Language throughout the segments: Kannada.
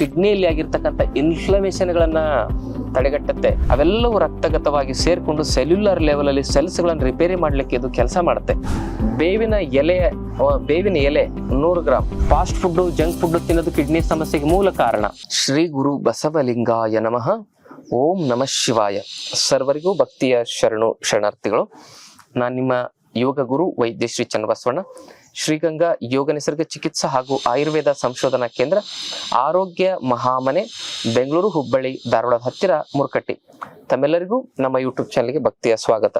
ಕಿಡ್ನಿಯಲ್ಲಿ ಆಗಿರ್ತಕ್ಕಂಥ ಇನ್ಫ್ಲಮೇಷನ್ಗಳನ್ನ ತಡೆಗಟ್ಟುತ್ತೆ. ಅವೆಲ್ಲವೂ ರಕ್ತಗತವಾಗಿ ಸೇರಿಕೊಂಡು ಸೆಲ್ಯುಲರ್ ಲೆವೆಲಲ್ಲಿ ಅಲ್ಲಿ ಸೆಲ್ಸ್ ಗಳನ್ನ ರಿಪೇರಿ ಮಾಡಲಿಕ್ಕೆ ಇದು ಕೆಲಸ ಮಾಡುತ್ತೆ. ಬೇವಿನ ಎಲೆ ಬೇವಿನ ಎಲೆ, ನೂರು gram fast food junk food ತಿನ್ನೋದು ಕಿಡ್ನಿ ಸಮಸ್ಯೆಗೆ ಮೂಲ ಕಾರಣ. ಶ್ರೀ ಗುರು ಬಸವಲಿಂಗಾಯ ನಮಃ. ಓಂ ನಮಃ ಶಿವಾಯ. ಸರ್ವರಿಗೂ ಭಕ್ತಿಯ ಶರಣು ಶರಣಾರ್ಥಿಗಳು. ನಾನು ನಿಮ್ಮ ಯೋಗ ಗುರು ವೈದ್ಯ ಶ್ರೀ ಚನ್ನಬಸವಣ್ಣ. ಶ್ರೀಗಂಗಾ ಯೋಗ ನಿಸರ್ಗ ಚಿಕಿತ್ಸಾ ಹಾಗೂ ಆಯುರ್ವೇದ ಸಂಶೋಧನಾ ಕೇಂದ್ರ, ಆರೋಗ್ಯ ಮಹಾಮನೆ, ಬೆಂಗಳೂರು ಹುಬ್ಬಳ್ಳಿ ಧಾರವಾಡ ಹತ್ತಿರ ಮುರ್ಕಟ್ಟಿ. ತಮ್ಮೆಲ್ಲರಿಗೂ ನಮ್ಮ ಯೂಟ್ಯೂಬ್ ಚಾನಲ್ಗೆ ಭಕ್ತಿಯ ಸ್ವಾಗತ.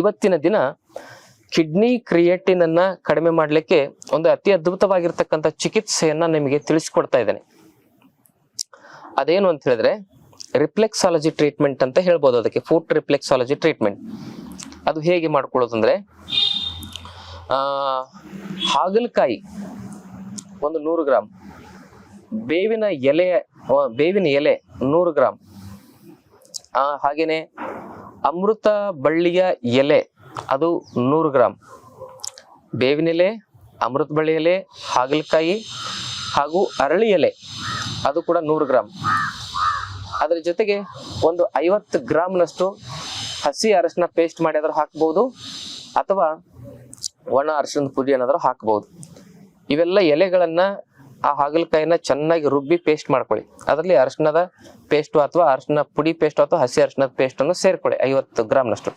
ಇವತ್ತಿನ ದಿನ ಕಿಡ್ನಿ ಕ್ರಿಯೇಟಿನ್ ಅನ್ನ ಕಡಿಮೆ ಮಾಡಲಿಕ್ಕೆ ಒಂದು ಅತಿ ಅದ್ಭುತವಾಗಿರ್ತಕ್ಕಂಥ ಚಿಕಿತ್ಸೆಯನ್ನ ನಿಮಗೆ ತಿಳಿಸ್ಕೊಡ್ತಾ ಇದ್ದೇನೆ. ಅದೇನು ಅಂತ ಹೇಳಿದ್ರೆ ರಿಫ್ಲೆಕ್ಸಾಲಜಿ ಟ್ರೀಟ್ಮೆಂಟ್ ಅಂತ ಹೇಳ್ಬೋದು. ಅದಕ್ಕೆ ಫುಡ್ ರಿಫ್ಲೆಕ್ಸಾಲಜಿ ಟ್ರೀಟ್ಮೆಂಟ್. ಅದು ಹೇಗೆ ಮಾಡ್ಕೊಳ್ಳೋದು ಅಂದ್ರೆ ಹಾಗಲಕಾಯಿ ಒಂದು ನೂರು ಗ್ರಾಮ್ ಬೇವಿನ ಎಲೆ ಬೇವಿನ ಎಲೆ ನೂರು ಗ್ರಾಮ್ ಹಾಗೆಯೇ ಅಮೃತ ಬಳ್ಳಿಯ ಎಲೆ ಅದು ನೂರು ಗ್ರಾಮ್ ಬೇವಿನ ಎಲೆ, ಅಮೃತ ಬಳ್ಳಿ ಎಲೆ, ಹಾಗಲಕಾಯಿ ಹಾಗೂ ಅರಳಿ ಎಲೆ ಅದು ಕೂಡ ನೂರು ಗ್ರಾಮ್ ಅದರ ಜೊತೆಗೆ ಒಂದು ಐವತ್ತು ಗ್ರಾಮ್ನಷ್ಟು ಹಸಿ ಅರಶಿನ ಪೇಸ್ಟ್ ಮಾಡಿ ಅದ್ರ ಹಾಕ್ಬೋದು. ಅಥವಾ ಒಣ ಅರ್ಶಿಣದ ಪುಡಿ ಏನಾದರೂ ಹಾಕ್ಬೋದು. ಇವೆಲ್ಲ ಎಲೆಗಳನ್ನ ಆ ಹಾಗಲಕಾಯಿನ ಚೆನ್ನಾಗಿ ರುಬ್ಬಿ ಪೇಸ್ಟ್ ಮಾಡ್ಕೊಳ್ಳಿ. ಅದರಲ್ಲಿ ಅರಿಶಿಣದ ಪೇಸ್ಟು ಅಥವಾ ಅರಿಶಿನ ಪುಡಿ ಪೇಸ್ಟ್ ಅಥವಾ ಹಸಿ ಅರಿಶಿಣದ ಪೇಸ್ಟ್ ಅನ್ನು ಸೇರ್ಕೊಳ್ಳಿ, ಐವತ್ತು ಗ್ರಾಮ್ನಷ್ಟು.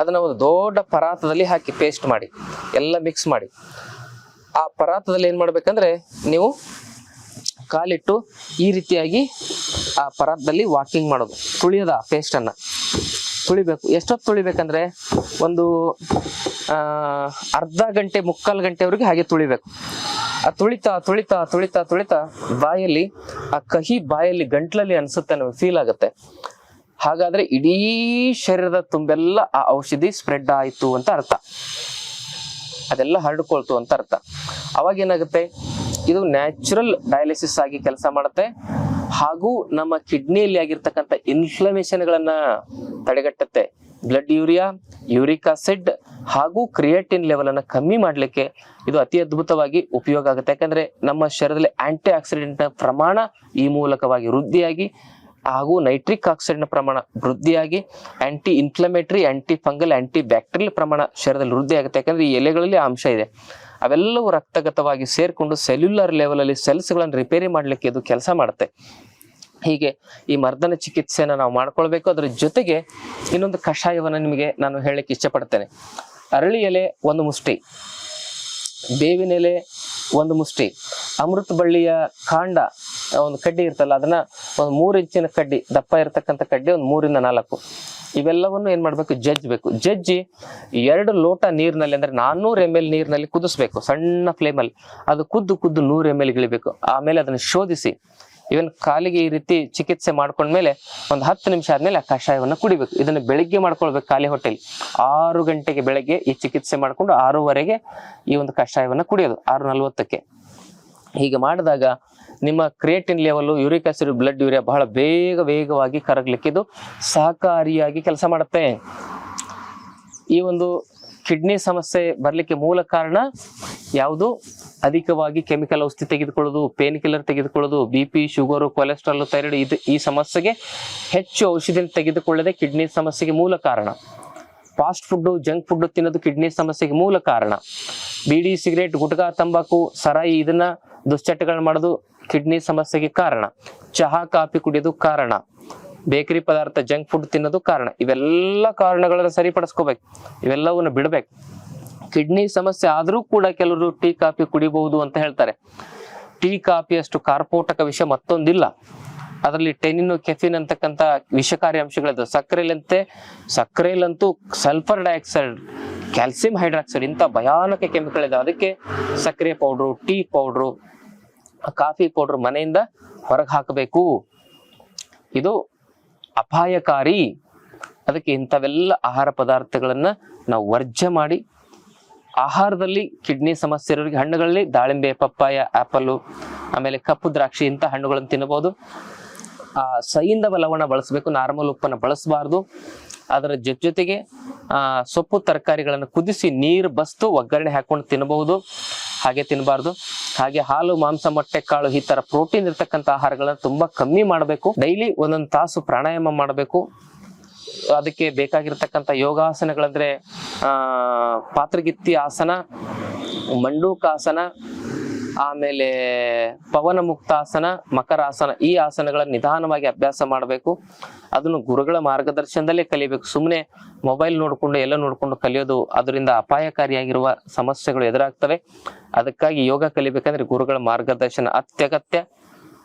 ಅದನ್ನ ಒಂದು ದೊಡ್ಡ ಪರಾತದಲ್ಲಿ ಹಾಕಿ ಪೇಸ್ಟ್ ಮಾಡಿ, ಎಲ್ಲ ಮಿಕ್ಸ್ ಮಾಡಿ. ಆ ಪರಾತದಲ್ಲಿ ಏನ್ ಮಾಡ್ಬೇಕಂದ್ರೆ ನೀವು ಕಾಲಿಟ್ಟು ಈ ರೀತಿಯಾಗಿ ಆ ಪರಾತದಲ್ಲಿ ವಾಕಿಂಗ್ ಮಾಡೋದು, ತುಳಿಯೋದ ಪೇಸ್ಟ್ ಅನ್ನ. ತುಳಿಬೇಕು. ಎಷ್ಟೊತ್ತು ತುಳಿಬೇಕಂದ್ರೆ ಒಂದು ಅರ್ಧ ಗಂಟೆ, ಮುಕ್ಕಾಲು ಗಂಟೆವರೆಗೆ ಹಾಗೆ ತುಳಿಬೇಕು. ಆ ತುಳಿತಾ ತುಳಿತಾ ತುಳಿತಾ ತುಳಿತಾ ಬಾಯಲ್ಲಿ, ಆ ಕಹಿ ಬಾಯಲ್ಲಿ ಗಂಟ್ಲಲ್ಲಿ ಅನ್ಸುತ್ತೆ ನಮಗೆ ಫೀಲ್ ಆಗುತ್ತೆ. ಹಾಗಾದ್ರೆ ಇಡೀ ಶರೀರದ ತುಂಬೆಲ್ಲ ಆ ಔಷಧಿ ಸ್ಪ್ರೆಡ್ ಆಯಿತು ಅಂತ ಅರ್ಥ. ಅದೆಲ್ಲ ಹರಡ್ಕೊಳ್ತು ಅಂತ ಅರ್ಥ. ಅವಾಗ ಏನಾಗುತ್ತೆ? ಇದು ನ್ಯಾಚುರಲ್ ಡಯಾಲಿಸಿಸ್ ಆಗಿ ಕೆಲಸ ಮಾಡುತ್ತೆ. ಹಾಗೂ ನಮ್ಮ ಕಿಡ್ನಿಯಲ್ಲಿ ಆಗಿರ್ತಕ್ಕಂಥ ಇನ್ಫ್ಲಮೇಷನ್ಗಳನ್ನ ತಡೆಗಟ್ಟುತ್ತೆ. ಬ್ಲಡ್ ಯೂರಿಯಾ, ಯೂರಿಕ್ ಆಸಿಡ್ ಹಾಗೂ ಕ್ರಿಯೇಟಿನ್ ಲೆವೆಲ್ ಅನ್ನ ಕಮ್ಮಿ ಮಾಡಲಿಕ್ಕೆ ಇದು ಅತಿ ಅದ್ಭುತವಾಗಿ ಉಪಯೋಗ ಆಗುತ್ತೆ. ಯಾಕಂದ್ರೆ ನಮ್ಮ ಶರೀರದಲ್ಲಿ ಆಂಟಿ ಆಕ್ಸಿಡೆಂಟ್ ಪ್ರಮಾಣ ಈ ಮೂಲಕವಾಗಿ ವೃದ್ಧಿಯಾಗಿ ಹಾಗೂ ನೈಟ್ರಿಕ್ ಆಕ್ಸೈಡ್ನ ಪ್ರಮಾಣ ವೃದ್ಧಿಯಾಗಿ anti inflammatory anti fungal anti bacterial ಪ್ರಮಾಣ ಶರೀರದಲ್ಲಿ ವೃದ್ಧಿ ಆಗುತ್ತೆ. ಯಾಕಂದ್ರೆ ಈ ಎಲೆಗಳಲ್ಲಿ ಅಂಶ ಇದೆ. ಅವೆಲ್ಲವೂ ರಕ್ತಗತವಾಗಿ ಸೇರಿಕೊಂಡು ಸೆಲ್ಯುಲರ್ ಲೆವೆಲ್ ಅಲ್ಲಿ ಸೆಲ್ಸ್ಗಳನ್ನು ರಿಪೇರಿ ಮಾಡಲಿಕ್ಕೆ ಇದು ಕೆಲಸ ಮಾಡುತ್ತೆ. ಹೀಗೆ ಈ ಮರ್ದನ ಚಿಕಿತ್ಸೆನ ನಾವು ಮಾಡ್ಕೊಳ್ಬೇಕು. ಅದರ ಜೊತೆಗೆ ಇನ್ನೊಂದು ಕಷಾಯವನ್ನ ನಿಮಗೆ ನಾನು ಹೇಳಲಿಕ್ಕೆ ಇಷ್ಟಪಡ್ತೇನೆ. ಅರಳಿ ಎಲೆ ಒಂದು ಮುಷ್ಟಿ, ಬೇವಿನ ಎಲೆ ಒಂದು ಮುಷ್ಟಿ, ಅಮೃತ ಬಳ್ಳಿಯ ಕಾಂಡ, ಒಂದು ಕಡ್ಡಿ ಇರ್ತಲ್ಲ, ಅದನ್ನ ಒಂದು ಮೂರು ಇಂಚಿನ ಕಡ್ಡಿ, ದಪ್ಪ ಇರತಕ್ಕಂಥ ಕಡ್ಡಿ ಒಂದು ಮೂರಿಂದ ನಾಲ್ಕು. ಇವೆಲ್ಲವನ್ನು ಏನ್ ಮಾಡ್ಬೇಕು? ಜಜ್ಬೇಕು ಜಜ್ಜಿ ಎರಡು ಲೋಟ ನೀರಿನಲ್ಲಿ, ಅಂದ್ರೆ ನಾನ್ನೂರು ಎಂ ಎಲ್ ನೀರಿನಲ್ಲಿ ಕುದಿಸ್ಬೇಕು, ಸಣ್ಣ ಫ್ಲೇಮಲ್ಲಿ ಅದು ಕುದ್ದು ಕುದ್ದು ನೂರು ಎಂ ಎಲ್ ಇಳಿಬೇಕು. ಆಮೇಲೆ ಅದನ್ನು ಶೋಧಿಸಿ ಇವನ್ ಕಾಲಿಗೆ ಈ ರೀತಿ ಚಿಕಿತ್ಸೆ ಮಾಡ್ಕೊಂಡ್ಮೇಲೆ ಒಂದು ಹತ್ತು ನಿಮಿಷ ಆದ್ಮೇಲೆ ಆ ಕಷಾಯವನ್ನು ಕುಡಿಬೇಕು. ಇದನ್ನ ಬೆಳಿಗ್ಗೆ ಮಾಡ್ಕೊಳ್ಬೇಕು ಖಾಲಿ ಹೊಟ್ಟೆಲಿ. ಆರು ಗಂಟೆಗೆ ಬೆಳಗ್ಗೆ ಈ ಚಿಕಿತ್ಸೆ ಮಾಡ್ಕೊಂಡು ಆರೂವರೆಗೆ ಈ ಒಂದು ಕಷಾಯವನ್ನ ಕುಡಿಯೋದು ಆರು ನಲ್ವತ್ತಕ್ಕೆ ಹೀಗೆ ಮಾಡಿದಾಗ ನಿಮ್ಮ creatine level, uric acid, blood urea ಬಹಳ ಬೇಗ ವೇಗವಾಗಿ ಕರಗ್ಲಿಕ್ಕೆ ಇದು ಸಹಕಾರಿಯಾಗಿ ಕೆಲಸ ಮಾಡುತ್ತೆ. ಈ ಒಂದು ಕಿಡ್ನಿ ಸಮಸ್ಯೆ ಬರಲಿಕ್ಕೆ ಮೂಲ ಕಾರಣ ಯಾವುದು? ಅಧಿಕವಾಗಿ ಕೆಮಿಕಲ್ ಔಷಧಿ ತೆಗೆದುಕೊಳ್ಳೋದು pain killer ತೆಗೆದುಕೊಳ್ಳೋದು B P sugar cholesterol thyroid ಇದು ಈ ಸಮಸ್ಯೆಗೆ ಹೆಚ್ಚು ಔಷಧಿ ತೆಗೆದುಕೊಳ್ಳದೆ ಕಿಡ್ನಿ ಸಮಸ್ಯೆಗೆ ಮೂಲ ಕಾರಣ. ಫಾಸ್ಟ್ ಫುಡ್ ಜಂಕ್ ಫುಡ್ ತಿನ್ನೋದು ಕಿಡ್ನಿ ಸಮಸ್ಯೆಗೆ ಮೂಲ ಕಾರಣ. ಬೀಡಿ ಸಿಗರೇಟ್ ಗುಟ್ಕಾ, ತಂಬಾಕು, ಸರಾಯಿ, ಇದನ್ನ ದುಶ್ಚಟಗಳನ್ನ ಮಾಡೋದು ಕಿಡ್ನಿ ಸಮಸ್ಯೆಗೆ ಕಾರಣ. ಚಹಾ, ಕಾಫಿ ಕುಡಿಯೋದು ಕಾರಣ. ಬೇಕರಿ ಪದಾರ್ಥ ಜಂಕ್ ಫುಡ್ ತಿನ್ನೋದು ಕಾರಣ. ಇವೆಲ್ಲ ಕಾರಣಗಳನ್ನ ಸರಿಪಡಿಸ್ಕೋಬೇಕು. ಇವೆಲ್ಲವನ್ನ ಬಿಡ್ಬೇಕು. ಕಿಡ್ನಿ ಸಮಸ್ಯೆ ಆದರೂ ಕೂಡ ಕೆಲವರು ಟೀ, ಕಾಫಿ ಕುಡಿಬಹುದು ಅಂತ ಹೇಳ್ತಾರೆ. ಟೀ ಕಾಫಿಯಷ್ಟು ಕಾರ್ಪೋಟಕ ವಿಷ ಮತ್ತೊಂದಿಲ್ಲ. ಅದರಲ್ಲಿ ಟೆನಿನ್ ಕೆಫಿನ್ ಅಂತಕ್ಕಂಥ ವಿಷಕಾರಿ ಅಂಶಗಳಿದ್ದಾವೆ ಸಕ್ಕರೆಲಂತೆ ಸಕ್ಕರೆಲಂತೂ ಸಲ್ಫರ್ ಡೈಆಕ್ಸೈಡ್, ಕ್ಯಾಲ್ಸಿಯಂ ಹೈಡ್ರಾಕ್ಸೈಡ್ ಇಂಥ ಭಯಾನಕ ಕೆಮಿಕಲ್ ಇದೆ ಅದಕ್ಕೆ ಸಕ್ಕರೆ powder, tea powder, coffee powder ಮನೆಯಿಂದ ಹೊರಗೆ ಹಾಕಬೇಕು. ಇದು ಅಪಾಯಕಾರಿ. ಅದಕ್ಕೆ ಇಂಥವೆಲ್ಲ ಆಹಾರ ಪದಾರ್ಥಗಳನ್ನು ನಾವು ವರ್ಜ್ಯ ಮಾಡಿ ಆಹಾರದಲ್ಲಿ ಕಿಡ್ನಿ ಸಮಸ್ಯೆ ಇರೋರಿಗೆ ಹಣ್ಣುಗಳಲ್ಲಿ ದಾಳಿಂಬೆ, ಪಪ್ಪಾಯ, ಆಪಲ್ಲು, ಆಮೇಲೆ ಕಪ್ಪು ದ್ರಾಕ್ಷಿ ಇಂಥ ಹಣ್ಣುಗಳನ್ನು ತಿನ್ನಬಹುದು. ಆ ಸೈಂಧವ ಲವಣ ಬಳಸಬೇಕು, ನಾರ್ಮಲ್ ಉಪ್ಪನ್ನು ಬಳಸಬಾರ್ದು. ಅದರ ಜೊತೆ ಜೊತೆಗೆ ಸೊಪ್ಪು ತರಕಾರಿಗಳನ್ನು ಕುದಿಸಿ ನೀರು ಬಸ್ತು ಒಗ್ಗರಣೆ ಹಾಕೊಂಡು ತಿನ್ನಬಹುದು. ಹಾಗೆ ತಿನ್ನಬಾರ್ದು ಹಾಗೆ ಹಾಲು, ಮಾಂಸ, ಮೊಟ್ಟೆ, ಕಾಳು ಈ ತರ ಪ್ರೋಟೀನ್ ಇರ್ತಕ್ಕಂಥ ಆಹಾರಗಳನ್ನ ತುಂಬಾ ಕಮ್ಮಿ ಮಾಡಬೇಕು. ಡೈಲಿ ಒಂದೊಂದು ತಾಸು ಪ್ರಾಣಾಯಾಮ ಮಾಡಬೇಕು. ಅದಕ್ಕೆ ಬೇಕಾಗಿರ್ತಕ್ಕಂಥ ಯೋಗಾಸನಗಳಂದ್ರೆ, ಆ, ಪಾತ್ರಗಿತ್ತಿ ಆಸನ, ಮಂಡೂಕಾಸನ, ಆಮೇಲೆ ಪವನ ಮುಕ್ತಾಸನ ಮಕರಾಸನ, ಈ ಆಸನಗಳನ್ನು ನಿಧಾನವಾಗಿ ಅಭ್ಯಾಸ ಮಾಡಬೇಕು. ಅದನ್ನು ಗುರುಗಳ ಮಾರ್ಗದರ್ಶನದಲ್ಲೇ ಕಲಿಬೇಕು. ಸುಮ್ಮನೆ ಮೊಬೈಲ್ ನೋಡಿಕೊಂಡು, ಎಲ್ಲ ನೋಡಿಕೊಂಡು ಕಲಿಯೋದು ಅದರಿಂದ ಅಪಾಯಕಾರಿಯಾಗಿರುವ ಸಮಸ್ಯೆಗಳು ಎದುರಾಗ್ತವೆ. ಅದಕ್ಕಾಗಿ ಯೋಗ ಕಲಿಬೇಕಂದ್ರೆ ಗುರುಗಳ ಮಾರ್ಗದರ್ಶನ ಅತ್ಯಗತ್ಯ.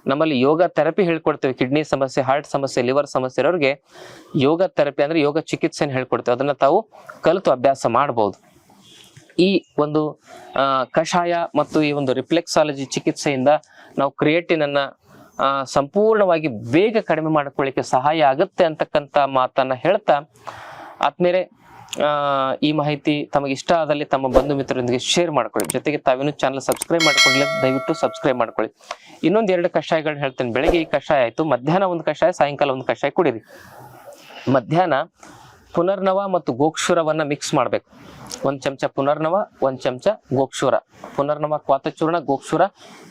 ನಮ್ಮಲ್ಲಿ ಯೋಗ ಥೆರಪಿ ಹೇಳ್ಕೊಡ್ತೇವೆ. ಕಿಡ್ನಿ ಸಮಸ್ಯೆ ಹಾರ್ಟ್ ಸಮಸ್ಯೆ ಲಿವರ್ ಸಮಸ್ಯೆ ಇರೋರಿಗೆ ಯೋಗ ಥೆರಪಿ ಅಂದ್ರೆ ಯೋಗ ಚಿಕಿತ್ಸೆಯನ್ನು ಹೇಳ್ಕೊಡ್ತೇವೆ. ಅದನ್ನ ತಾವು ಕಲಿತು ಅಭ್ಯಾಸ ಮಾಡಬಹುದು ಈ ಒಂದು ಕಷಾಯ ಮತ್ತು ಈ ಒಂದು ರಿಫ್ಲೆಕ್ಸಾಲಜಿ ಚಿಕಿತ್ಸೆಯಿಂದ ನಾವು ಕ್ರಿಯೇಟಿನ್ ಅನ್ನ ಸಂಪೂರ್ಣವಾಗಿ ಬೇಗ ಕಡಿಮೆ ಮಾಡಿಕೊಳ್ಳಿಕ್ಕೆ ಸಹಾಯ ಆಗುತ್ತೆ ಅಂತಕ್ಕಂಥ ಮಾತನ್ನ ಹೇಳ್ತಾ ಆತ್ಮೇಲೆ ಆ, ಈ ಮಾಹಿತಿ ತಮಗೆ ಇಷ್ಟ ಆದಲ್ಲಿ ತಮ್ಮ ಬಂಧು ಮಿತ್ರರೊಂದಿಗೆ ಶೇರ್ ಮಾಡ್ಕೊಳ್ಳಿ. ಜೊತೆಗೆ ತಾವೇನು ಚಾನಲ್ ಸಬ್ಸ್ಕ್ರೈಬ್ ಮಾಡ್ಕೊಂಡಿಲ್ಲ, ದಯವಿಟ್ಟು ಸಬ್ಸ್ಕ್ರೈಬ್ ಮಾಡ್ಕೊಳ್ಳಿ. ಇನ್ನೊಂದು ಎರಡು ಕಷಾಯಗಳು ಹೇಳ್ತೇನೆ. ಬೆಳಗ್ಗೆ ಈ ಕಷಾಯ ಆಯಿತು. ಮಧ್ಯಾಹ್ನ ಒಂದು ಕಷಾಯ, ಸಾಯಂಕಾಲ ಒಂದು ಕಷಾಯ ಕುಡೀರಿ. ಮಧ್ಯಾಹ್ನ ಪುನರ್ನವ ಮತ್ತು ಗೋಕ್ಷುರವನ್ನ ಮಿಕ್ಸ್ ಮಾಡ್ಬೇಕು. ಒಂದು ಚಮಚ ಪುನರ್ನವ, ಒಂದು ಚಮಚ ಗೋಕ್ಷುರ. ಪುನರ್ನವ, ಕ್ವಾತಚೂರ್ಣ, ಗೋಕ್ಷುರ,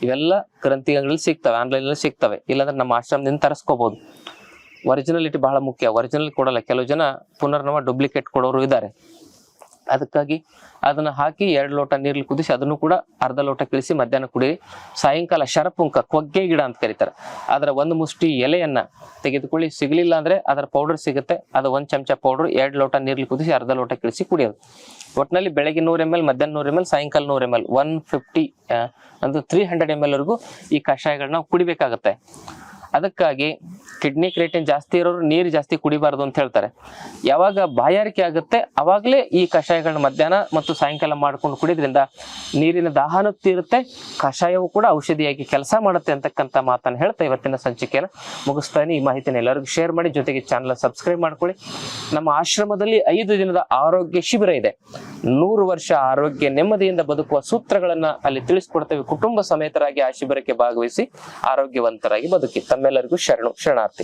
ಇವೆಲ್ಲ ಗ್ರಂಥಿಗಳಲ್ಲಿ ಸಿಗ್ತವೆ ಆನ್ಲೈನ್ ಅಲ್ಲಿ ಸಿಗ್ತವೆ. ಇಲ್ಲಾಂದ್ರೆ ನಮ್ಮ ಆಶ್ರಮದಿಂದ ತರಿಸ್ಕೋಬಹುದು ಒರಿಜಿನಲಿಟಿ ಬಹಳ ಮುಖ್ಯ. ಒರಿಜಿನಲ್ ಕೊಡಲ್ಲ. ಕೆಲವು ಜನ ಪುನರ್ನವ ಡೂಪ್ಲಿಕೇಟ್ ಕೊಡೋರು ಇದ್ದಾರೆ. ಅದಕ್ಕಾಗಿ ಅದನ್ನ ಹಾಕಿ ಎರಡು ಲೋಟ ನೀರಲ್ಲಿ ಕುದಿಸಿ ಅದನ್ನು ಕೂಡ ಅರ್ಧ ಲೋಟ ಕಿಳಿಸಿ ಮಧ್ಯಾಹ್ನ ಕುಡಿರಿ. ಸಾಯಂಕಾಲ ಶರಪುಂಕ, ಕೊಗ್ಗೆ ಗಿಡ ಅಂತ ಕರೀತಾರೆ. ಅದರ ಒಂದು ಮುಷ್ಟಿ ಎಲೆಯನ್ನ ತೆಗೆದುಕೊಳ್ಳಿ. ಸಿಗಲಿಲ್ಲ ಅಂದ್ರೆ ಅದರ ಪೌಡರ್ ಸಿಗುತ್ತೆ. ಅದು ಒಂದ್ ಚಮಚ ಪೌಡರ್ ಎರಡು ಲೋಟ ನೀರಲ್ಲಿ ಕುದಿಸಿ ಅರ್ಧ ಲೋಟ ಕಿಳಿಸಿ ಕುಡಿಯೋದು. ಒಟ್ಟಿನಲ್ಲಿ ಬೆಳಗ್ಗೆ ನೂರ ಎಂ ಎಲ್, ಮಧ್ಯಾಹ್ನ ನೂರ ಎಂ ಎಲ್, ಸಾಯಂಕಾಲ ನೂರ ಎಂ ಎಲ್ ಒನ್ ಫಿಫ್ಟಿ ಅಂದ್ರೆ ತ್ರೀ ಹಂಡ್ರೆಡ್ ಎಂ ಎಲ್ ವರೆಗೂ ಈ ಕಷಾಯಗಳನ್ನ ನಾವು ಕುಡಿಬೇಕಾಗತ್ತೆ. ಅದಕ್ಕಾಗಿ ಕಿಡ್ನಿ ಕ್ರೇಟಿನ್ ಜಾಸ್ತಿ ಇರೋರು ನೀರು ಜಾಸ್ತಿ ಕುಡಿಬಾರ್ದು ಅಂತ ಹೇಳ್ತಾರೆ. ಯಾವಾಗ ಬಾಯಾರಿಕೆ ಆಗುತ್ತೆ, ಅವಾಗಲೇ ಈ ಕಷಾಯಗಳನ್ನ ಮಧ್ಯಾಹ್ನ ಮತ್ತು ಸಾಯಂಕಾಲ ಮಾಡ್ಕೊಂಡು ಕುಡಿದ್ರಿಂದ ನೀರಿನ ದಾಹನೂ ತೀರುತ್ತೆ, ಕಷಾಯವೂ ಕೂಡ ಔಷಧಿಯಾಗಿ ಕೆಲಸ ಮಾಡುತ್ತೆ ಅಂತಕ್ಕಂಥ ಮಾತನ್ನು ಹೇಳ್ತಾ ಇವತ್ತಿನ ಸಂಚಿಕೆಯನ್ನು ಮುಗಿಸ್ತಾನೆ ಈ ಮಾಹಿತಿನ ಎಲ್ಲರಿಗೂ ಶೇರ್ ಮಾಡಿ, ಜೊತೆಗೆ ಚಾನಲ್ ಸಬ್ಸ್ಕ್ರೈಬ್ ಮಾಡ್ಕೊಳ್ಳಿ. ನಮ್ಮ ಆಶ್ರಮದಲ್ಲಿ ಐದು ದಿನದ ಆರೋಗ್ಯ ಶಿಬಿರ ಇದೆ. ನೂರು ವರ್ಷ ಆರೋಗ್ಯ ನೆಮ್ಮದಿಯಿಂದ ಬದುಕುವ ಸೂತ್ರಗಳನ್ನ ಅಲ್ಲಿ ತಿಳಿಸ್ಕೊಡ್ತೇವೆ. ಕುಟುಂಬ ಸಮೇತರಾಗಿ ಆ ಶಿಬಿರಕ್ಕೆ ಭಾಗವಹಿಸಿ ಆರೋಗ್ಯವಂತರಾಗಿ ಬದುಕಿ. ತಮ್ಮೆಲ್ಲರಿಗೂ ಶರಣು, ಶರಣಾರ್ಥಿ.